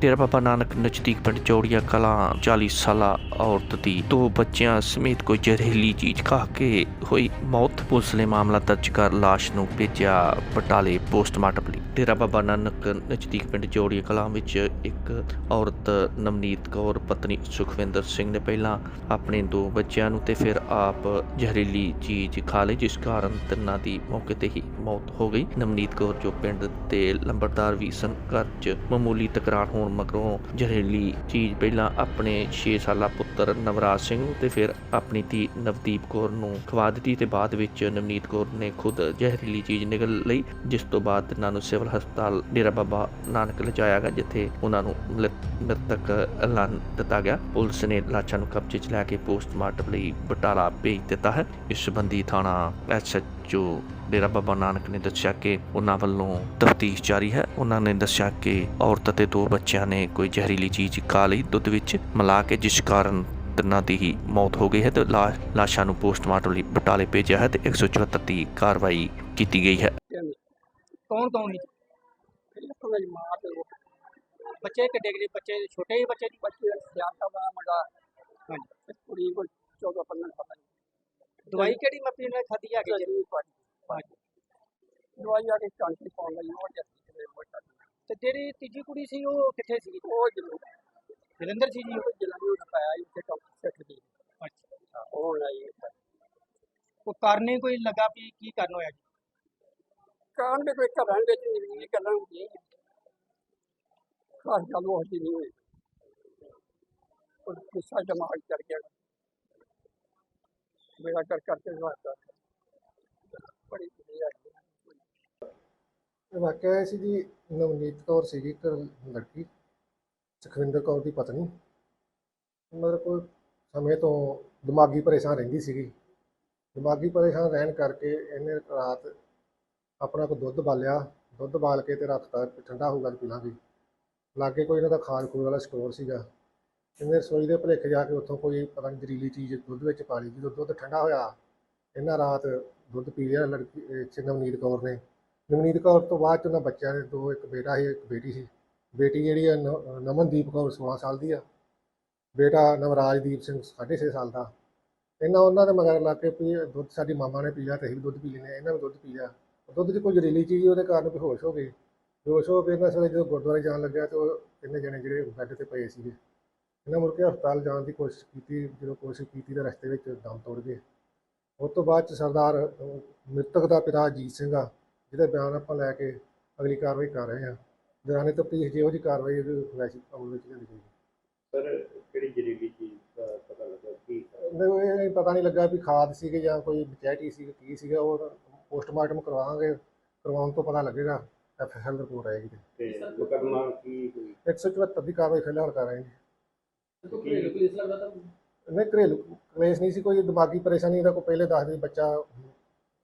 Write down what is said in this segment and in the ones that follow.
ਡੇਰਾ ਬਾਬਾ ਨਾਨਕ ਨਜ਼ਦੀਕ ਪਿੰਡ ਚੌੜੀਆ ਕਲਾਂ 40 ਸਾਲਾ ਔਰਤ ਦੀ ਦੋ ਬੱਚਿਆਂ ਸਮੇਤ ਕੋਈ ਜ਼ਹਿਰੀਲੀ ਚੀਜ਼ ਖਾ ਕੇ ਹੋਈ ਮੌਤ। ਪੁਲਿਸ ਨੇ ਮਾਮਲਾ ਦਰਜ ਕਰ ਲਾਸ਼ ਨੂੰ ਭੇਜਿਆ ਬਟਾਲੇ ਪੋਸਟਮਾਰਟਮ ਲਈ। ਡੇਰਾ ਬਾਬਾ ਨਾਨਕ ਨਜ਼ਦੀਕ ਪਿੰਡ ਜੋੜੀਆ ਕਲਾਂ ਵਿੱਚ ਇੱਕ ਔਰਤ, ਨਵਨੀਤ ਕੌਰ, ਪਤਨੀ ਸੁਖਵਿੰਦਰ ਸਿੰਘ ਨੇ ਪਹਿਲਾਂ ਆਪਣੇ ਦੋ ਬੱਚਿਆਂ ਨੂੰ ਤੇ ਫਿਰ ਆਪ ਜ਼ਹਿਰੀਲੀ ਚੀਜ਼ ਖਾ ਲਈ, ਜਿਸ ਕਾਰਨ ਤਿੰਨਾਂ ਦੀ ਮੌਕੇ ਤੇ ਹੀ ਮੌਤ ਹੋ ਗਈ। ਨਵਨੀਤ ਕੌਰ, ਜੋ ਪਿੰਡ ਦੇ ਲੰਬੜਦਾਰ ਵੀਸਨ ਘਰ 'ਚ ਮਾਮੂਲੀ ਤਕਰਾਰ ਹੋਣ ਮਗਰੋਂ ਜ਼ਹਿਰੀਲੀ ਚੀਜ਼ ਪਹਿਲਾਂ ਆਪਣੇ 6 ਸਾਲਾ ਪੁੱਤਰ ਨਵਰਾਜ ਸਿੰਘ ਨੂੰ ਤੇ ਫਿਰ ਆਪਣੀ ਧੀ ਨਵਦੀਪ ਕੌਰ ਨੂੰ ਖਵਾ ਦਿੱਤੀ ਤੇ ਬਾਅਦ ਵਿੱਚ ਨਵਨੀਤ ਕੌਰ ਨੇ ਖੁਦ ਜ਼ਹਿਰੀਲੀ ਚੀਜ਼ ਨਿਗਲ ਲਈ, ਜਿਸ ਤੋਂ ਬਾਅਦ ਤਿੰਨਾਂ ਨੂੰ ਸਿਵਲ ਹਸਪਤਾਲ ਡੇਰਾ ਬਾਬਾ ਨਾਨਕ ਲਿਜਾਇਆ ਗਿਆ, ਜਿੱਥੇ ਉਹਨਾਂ ਨੂੰ ਮ੍ਰਿਤਕ ਐਲਾਨ ਦਿੱਤਾ ਗਿਆ। ਪੁਲਿਸ ਨੇ ਲਾਸ਼ਾਂ ਨੂੰ ਕਬਜ਼ੇ 'ਚ ਲੈ ਕੇ ਪੋਸਟਮਾਰਟਮ ਲਈ ਬਟਾਲਾ ਭੇਜ ਦਿੱਤਾ ਹੈ। ਇਸ ਸੰਬੰਧੀ ਥਾਣਾ ਐਸਐਚਓ ਡੇਰਾ ਬਾਬਾ ਨਾਨਕ ਨੇ ਦੱਸਿਆ ਕਿ ਉਹਨਾਂ ਵੱਲੋਂ ਤਫਤੀਸ਼ ਜਾਰੀ ਹੈ। ਉਹਨਾਂ ਨੇ ਦੱਸਿਆ ਕਿ ਔਰਤ ਅਤੇ ਦੋ ਬੱਚਿਆਂ ਨੇ ਕੋਈ ਜ਼ਹਿਰੀਲੀ ਚੀਜ਼ ਖਾ ਲਈ। ਦੁੱਧ ਵਿੱਚ ਮਿਲਾ ਕੇ ਜਿਸ ਕਾਰਨ ਤਿੰਨਾਂ ਦੀ ਹੀ ਮੌਤ ਹੋ ਗਈ ਹੈ ਤੇ ਲਾ- ਲਾਸ਼ਾਂ ਨੂੰ ਪੋਸਟਮਾਰਟਮ ਲਈ ਬਟਾਲੇ ਭੇਜਿਆ ਹੈ ਤੇ 174 ਦੀ ਕਾਰਵਾਈ ਕੀਤੀ ਗਈ ਹੈ। ਕੌਣ ਕੌਣ ਮੇਰੀ ਮਾਂ ਤੇ ਉਹ। ਬੱਚੇ ਕਿੱਡੇ ਕਿੱਡੇ ਬੱਚੇ ਛੋਟੇ ਹੀ ਬੱਚੇ ਬੱਚੇ ਸਿਆਸਾ ਦਾ ਮੁੰਡਾ। ਹਾਂਜੀ। ਕੁੜੀ ਕੋਈ 14 15 ਪਤਾ ਨਹੀਂ ਦਵਾਈ ਕਿਹੜੀ ਮੱਪੀ ਨੇ ਖਾਧੀ ਆ ਕੇ ਜਿਹੜੀ ਪਾਣੀ ਦਵਾਈ ਆ ਕੇ ਚਾਂਟੀ ਪਾਉਣ ਲਈ ਉਹ ਜੱਤੀ ਦੇ ਮੋਟਾ ਤੇ ਜਿਹੜੀ ਤੀਜੀ ਕੁੜੀ ਸੀ ਉਹ ਕਿੱਥੇ ਸੀ ਉਹ ਜਦੋਂ ਜਲੰਧਰ ਸੀ ਜੀ? ਉਹ? ਜਲੰਧਰ ਨੂੰ ਪਾਇਆ ਇੱਥੇ ਕੰਮ ਸਿੱਖ ਦੀ। ਅੱਛਾ। ਉਹ ਲਈ ਉਹ ਕਰਨੇ ਕੋਈ ਲੱਗਾ ਵੀ ਕੀ ਕਰਨ ਹੋਇਆ ਜੀ? ਕਾਂ ਦੇ ਕੋਈ ਘਰਾਂ ਵਿੱਚ ਨਹੀਂ ਗੱਲਾਂ ਹੁੰਦੀਆਂ ਖਾਸ ਗੱਲ ਉਹ ਜੀ ਨਹੀਂ ਹੋਈ ਉਹ ਗੁੱਸਾ ਦਿਮਾਗ ਚੜ ਗਿਆ। ਮੇਰਾ ਕਰ ਕਰਕੇ ਵਾਸਤਾ ਬੜੀ ਵਧੀਆ ਇਹ ਵਾਕਿਆ ਇਹ ਸੀ ਜੀ, ਨਵਨੀਤ ਕੌਰ ਸੀਗੀ ਇੱਕ ਲੜਕੀ, ਸੁਖਵਿੰਦਰ ਕੌਰ ਦੀ ਪਤਨੀ। ਮਤਲਬ ਕੋਈ ਸਮੇਂ ਤੋਂ ਦਿਮਾਗੀ ਪਰੇਸ਼ਾਨ ਰਹਿੰਦੀ ਸੀਗੀ। ਦਿਮਾਗੀ ਪਰੇਸ਼ਾਨ ਰਹਿਣ ਕਰਕੇ ਇਹਨੇ ਰਾਤ ਆਪਣਾ ਕੋ ਦੁੱਧ ਬਾਲਿਆ, ਦੁੱਧ ਬਾਲ ਕੇ ਤੇ ਰੱਖਤਾ ਵੀ ਠੰਡਾ ਹੋਊਗਾ ਤੇ ਪੀ ਲਾਗੇ ਕੋਈ ਇਹਨਾਂ ਦਾ ਖਾਣ ਖੂਨ ਵਾਲਾ ਸਟੋਰ ਸੀਗਾ। ਇਹਨੇ ਰਸੋਈ ਦੇ ਭੁਲੇਖੇ ਜਾ ਕੇ ਉੱਥੋਂ ਕੋਈ ਪਤਾ ਨਹੀਂ ਜ਼ਰੀਲੀ ਚੀਜ਼ ਦੁੱਧ ਵਿੱਚ ਪਾ ਲਈ ਜਦੋਂ ਦੁੱਧ ਠੰਡਾ ਹੋਇਆ। ਇਹਨਾਂ ਰਾਤ ਦੁੱਧ ਪੀ ਲਿਆ ਲੜਕੀ, ਇਹ ਨਵਨੀਤ ਕੌਰ ਨੇ। ਨਵਨੀਤ ਕੌਰ ਤੋਂ ਬਾਅਦ ਚ ਉਹਨਾਂ ਬੱਚਿਆਂ ਦੇ ਦੋ, ਇੱਕ ਬੇਟਾ ਸੀ, ਇੱਕ ਬੇਟੀ ਸੀ। ਬੇਟੀ ਜਿਹੜੀ ਆ ਨ- ਨਮਨਦੀਪ ਕੌਰ 16 ਸਾਲ ਦੀ ਆ। ਬੇਟਾ ਨਵਰਾਜਦੀਪ ਸਿੰਘ 6.5 ਸਾਲ ਦਾ। ਇਹਨਾਂ ਉਹਨਾਂ ਦੇ ਮਗਰ ਲੱਗ ਕੇ ਵੀ ਦੁੱਧ ਸਾਡੀ ਮਾਮਾ ਨੇ ਪੀ ਲਿਆ ਤੇ ਅਸੀਂ ਵੀ ਦੁੱਧ ਪੀ ਲੈਨੇ ਇਹਨਾਂ ਵੀ ਦੁੱਧ ਪੀ ਲਿਆ। ਦੁੱਧ 'ਚ ਕੋਈ ਜ਼ਹਿਰੀਲੀ ਚੀਜ਼ ਸੀ, ਉਹਦੇ ਕਾਰਨ ਬੇਹੋਸ਼ ਹੋ ਗਏ ਬੇਹੋਸ਼ ਹੋ ਕੇ ਇਹਨਾਂ ਸਵੇਰੇ ਜਦੋਂ ਗੁਰਦੁਆਰੇ ਜਾਣ ਲੱਗਿਆ ਤੇ ਉਹ ਤਿੰਨੇ ਜਣੇ ਜਿਹੜੇ ਬੈੱਡ ਤੇ ਪਏ ਸੀਗੇ। ਇਹਨਾਂ ਮੁੜ ਕੇ ਹਸਪਤਾਲ ਜਾਣ ਦੀ ਕੋਸ਼ਿਸ਼ ਕੀਤੀ ਜਦੋਂ ਕੋਸ਼ਿਸ਼ ਕੀਤੀ ਤਾਂ ਰਸਤੇ ਵਿੱਚ ਦਮ ਤੋੜ ਗਏ। ਉਸ ਤੋਂ ਬਾਅਦ ਚ ਸਰਦਾਰ ਮ੍ਰਿਤਕ ਦਾ ਪਿਤਾ ਅਜੀਤ ਸਿੰਘ ਆ ਜਿਹਦੇ ਬਿਆਨ ਆਪਾਂ ਲੈ ਕੇ ਅਗਲੀ ਕਾਰਵਾਈ ਕਰ ਰਹੇ ਹਾਂ। ਦੌਰਾਨੇ ਤਫਤੀਸ਼ ਜਿਹੋ ਜਿਹੀ ਕਾਰਵਾਈ ਵੈਸੀ ਅਮਲ ਵਿੱਚ ਲਿਆਂਦੀ ਗਈ ਸਰ ਕਿਹੜੀ ਜ਼ਹਿਰੀਲੀ ਚੀਜ਼ ਦਾ ਪਤਾ ਲੱਗਾ ਕੀ ਨਹੀਂ ਪਤਾ ਨਹੀਂ ਲੱਗਾ ਵੀ ਖਾਦ ਸੀਗੇ ਜਾਂ ਕੋਈ ਬਚੈਟੀ ਸੀ ਕੀ ਸੀਗਾ ਉਹ ਪੋਸਟਮਾਰਟਮ ਕਰਵਾਵਾਂਗੇ ਕਰਵਾਉਣ ਤੋਂ ਪਤਾ ਲੱਗੇਗਾ ਐਫਐਸਐਲ ਰਿਪੋਰਟ ਆਏਗੀ। ਤੇ ਤੇ ਮੁਕੱਦਮਾ ਕੀ ਹੋਈ 174 ਦੀ ਕਾਰਵਾਈ ਫਿਲਹਾਲ ਕਰ ਰਹੇ ਹਾਂ ਕੀ ਨਹੀਂ ਘਰੇਲੂ ਕਲੇਸ਼ ਨਹੀਂ ਸੀ ਕੋਈ ਦਿਮਾਗੀ ਪਰੇਸ਼ਾਨੀ ਦਾ ਕੋਈ ਪਹਿਲੇ ਦੱਸਦੇ ਬੱਚਾ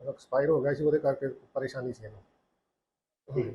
ਐਕਸਪਾਇਰ ਹੋ ਗਿਆ ਸੀ ਉਹਦੇ ਕਰਕੇ ਪਰੇਸ਼ਾਨੀ ਸੀ ਇਹਨੂੰ। ਠੀਕ